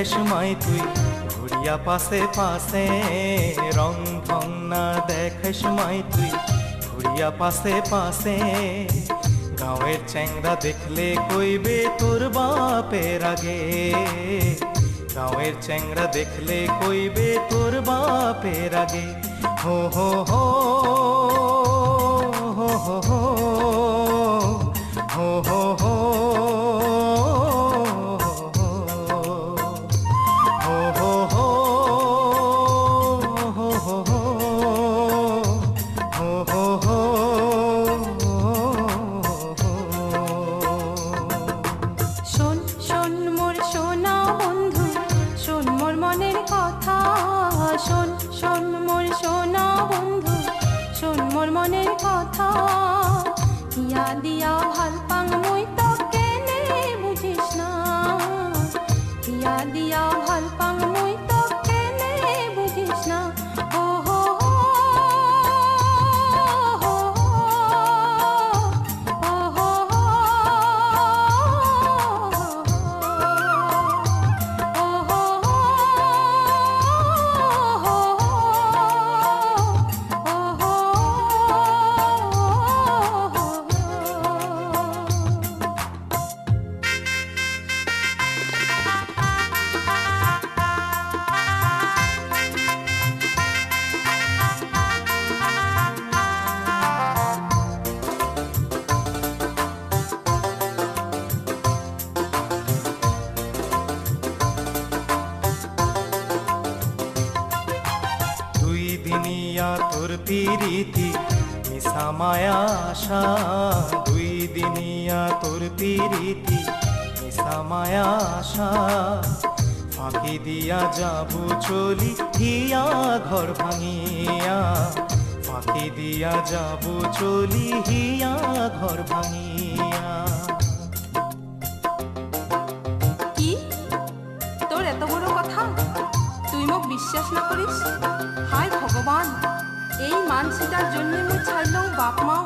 মাই তুই ঘুরিয়া পাশে পাশে রং ঢং না দেখাস মাই তুই ঘুরিয়া পাশে পাশে গাঁয়ের চ্যাংরা দেখলে কইবে তোর বাপের আগে। গাঁয়ের চ্যাংরা দেখলে কইবে তোর বাপের আগে। হো হো হো হো হো হো হো হো কথা শোন শোন মোর সোনা বন্ধু শোন মোর মনের কথা। ইয়া দিয়া ভালো পাং মায়া আশা, দুই দিনিয়া তোর পিরিতি, মিশা মায়া আশা। ফাঁকি দিয়া যাব চলি হিয়া ঘর ভাঙিয়া। ফাঁকি দিয়া যাব চলি, হিয়া ঘর ভাঙিয়া। কি? তোর এত বড় কথা? তুই মোক বিশ্বাস না করিস? মানসিটার জন্য মু ছাড়লাম বাপ মাও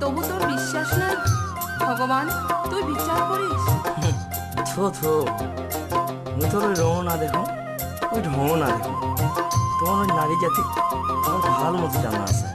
তবু তোর বিশ্বাস নাই ভগবান, তুই বিচার করিস। থো থো। মু তোর ওই রঙও না দেখো ওই ঢঙও না দেখো তোমার ওই নারী জাতি, আমার ভালো মতো জানা আছে।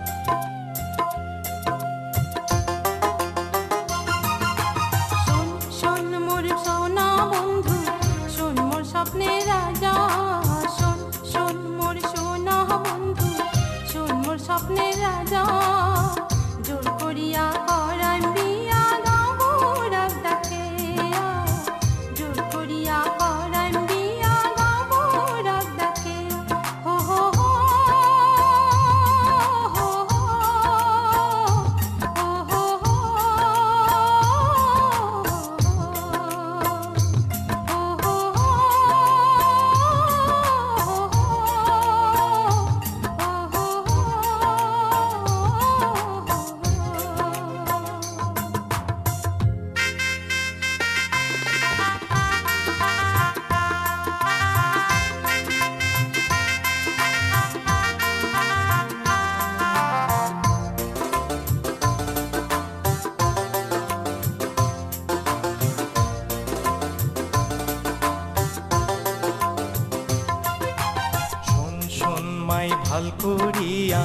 ভালো করিয়া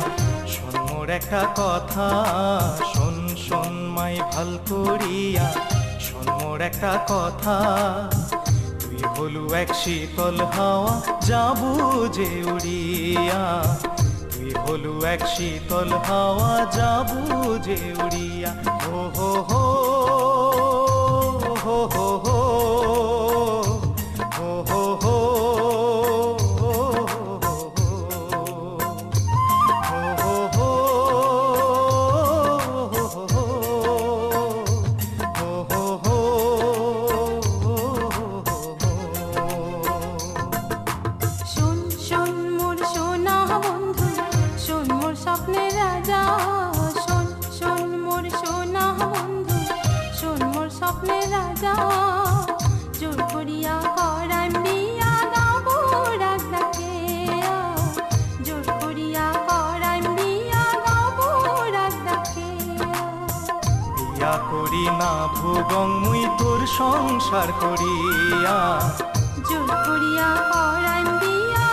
শোন মোর একটা কথা শোন শোন মাই ভালো করিয়া শোন মোর একটা কথা, তুই হলু এক শীতল হাওয়া যাবু যে উড়িয়া, তুই হলু এক শীতল হাওয়া যাবু যে উড়িয়া। ভুবং মুই তোর সংসার করিয়া। জোর করিয়া পরাণ দিয়া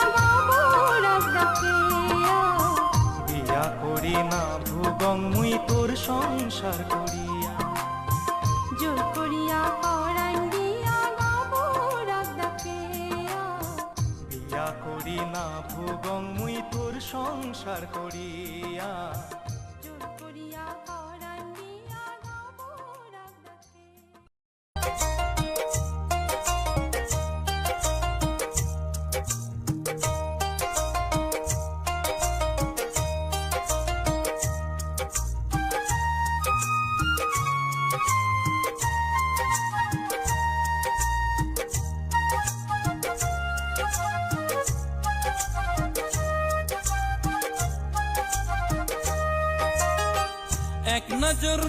বিয়া করি না ভুবং মুই তোর সংসার করিয়া। জোর করিয়া পরাণ দিয়া বিয়া করি না ভুবং মুই তোর সংসার করিয়া। জোর করিয়া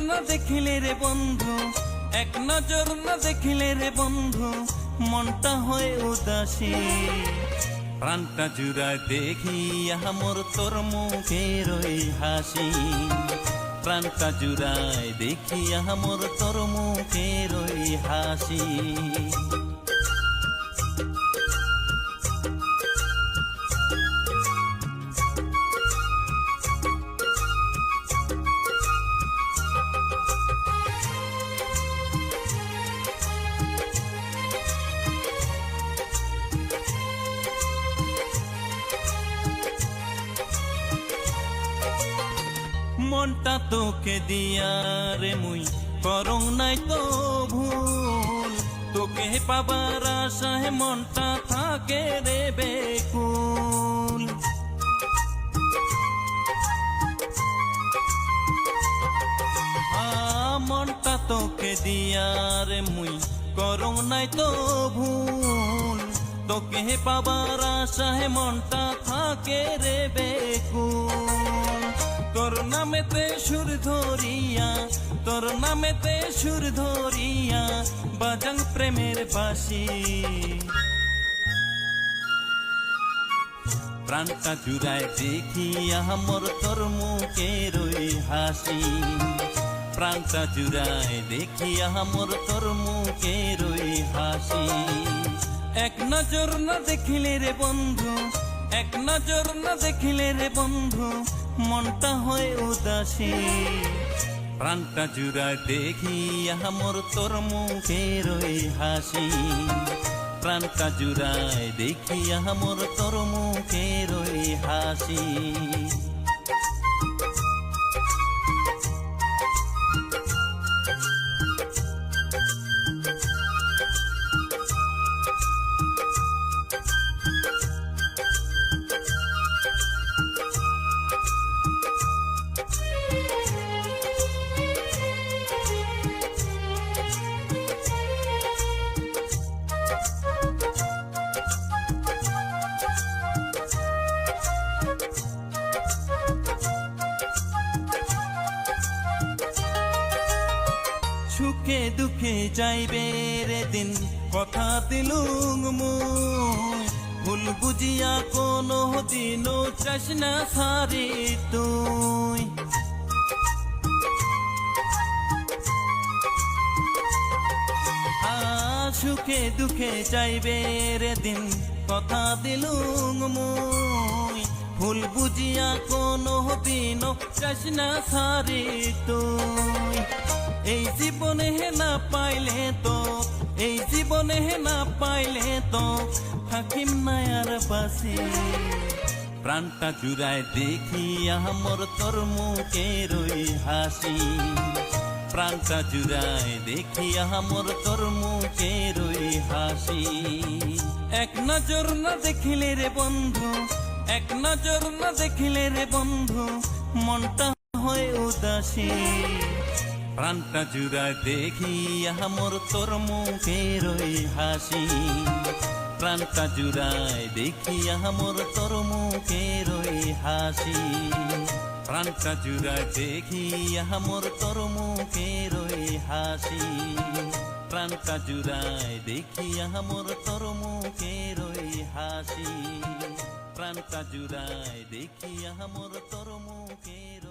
না দেখিলে রে বন্ধু, এক নজর না দেখিলে রে বন্ধু, মনটা হয়ে উদাসী। প্রাণটা জুড়ায় দেখি মোর তোর মুখের ওই হাসি। প্রাণটা জুড়ায় দেখি মোর তোর মুখের ওই হাসি। মনটা তোকে দিয়া রে মুই। করং নাই তো ভুল। তোকে পাবার আশায় মনটা থাকে রে বেকুল। মনটা তোকে দিয়া রে মুই। করং নাই তো ভুল। তোকে পাবার আশায় মনটা থাকে রে বেকুল। তোর নামেতে সুর ধরিয়া, তোর নামেতে সুর ধরিয়া বাজাং প্রেমের বাসি প্রাণটা জুড়ায় দেখি আমার তোর মুখের ওই হাসি। প্রাণটা জুড়ায় দেখি আমার তোর মুখের ওই হাসি। এক নজর না দেখিলে রে বন্ধু, এক নজর না দেখিলে রে বন্ধু মনটা হয় উদাসী। প্রাণটা জুড়ায় দেখি আমর তোর মুখের হাসি। প্রাণটা জুড়ায় দেখি আমর তোর মুখের হাসি। যাইবে রে দিন। কথা দিলুম মুই ভুল বুঝিয়া কোনো দিন চাস না সারি তুই। সুখে দুঃখে যাইবে রে দিন। কথা দিলুম মুই ভুল বুঝিয়া কোনো দিন চাস না সারি তুই। এই জীবনে না পাইলে তো, এই জীবনে না পাইলে তো থাকিম নায়ার বাসি প্রাণটা জুড়ায় দেখি আমার তোর মুখের ওই হাসি। প্রাণটা জুড়ায় দেখি আমার তোর মুখের ওই হাসি। এক নজর না দেখিলে রে বন্ধু, এক নজর না দেখিলে রে বন্ধু, মনটা হয় উদাসী। প্রাণটা জুড়ায় দেখি আমার তোর মুখের হাসি। প্রাণটা জুড়ায় দেখি আমার তোর মুখের হাসি। প্রাণটা জুড়ায় দেখি আমার তোর মুখের হাসি। প্রাণটা জুড়ায় দেখি আমার তোর মুখের হাসি। প্রাণটা জুড়ায় দেখি আমার তোর মুখের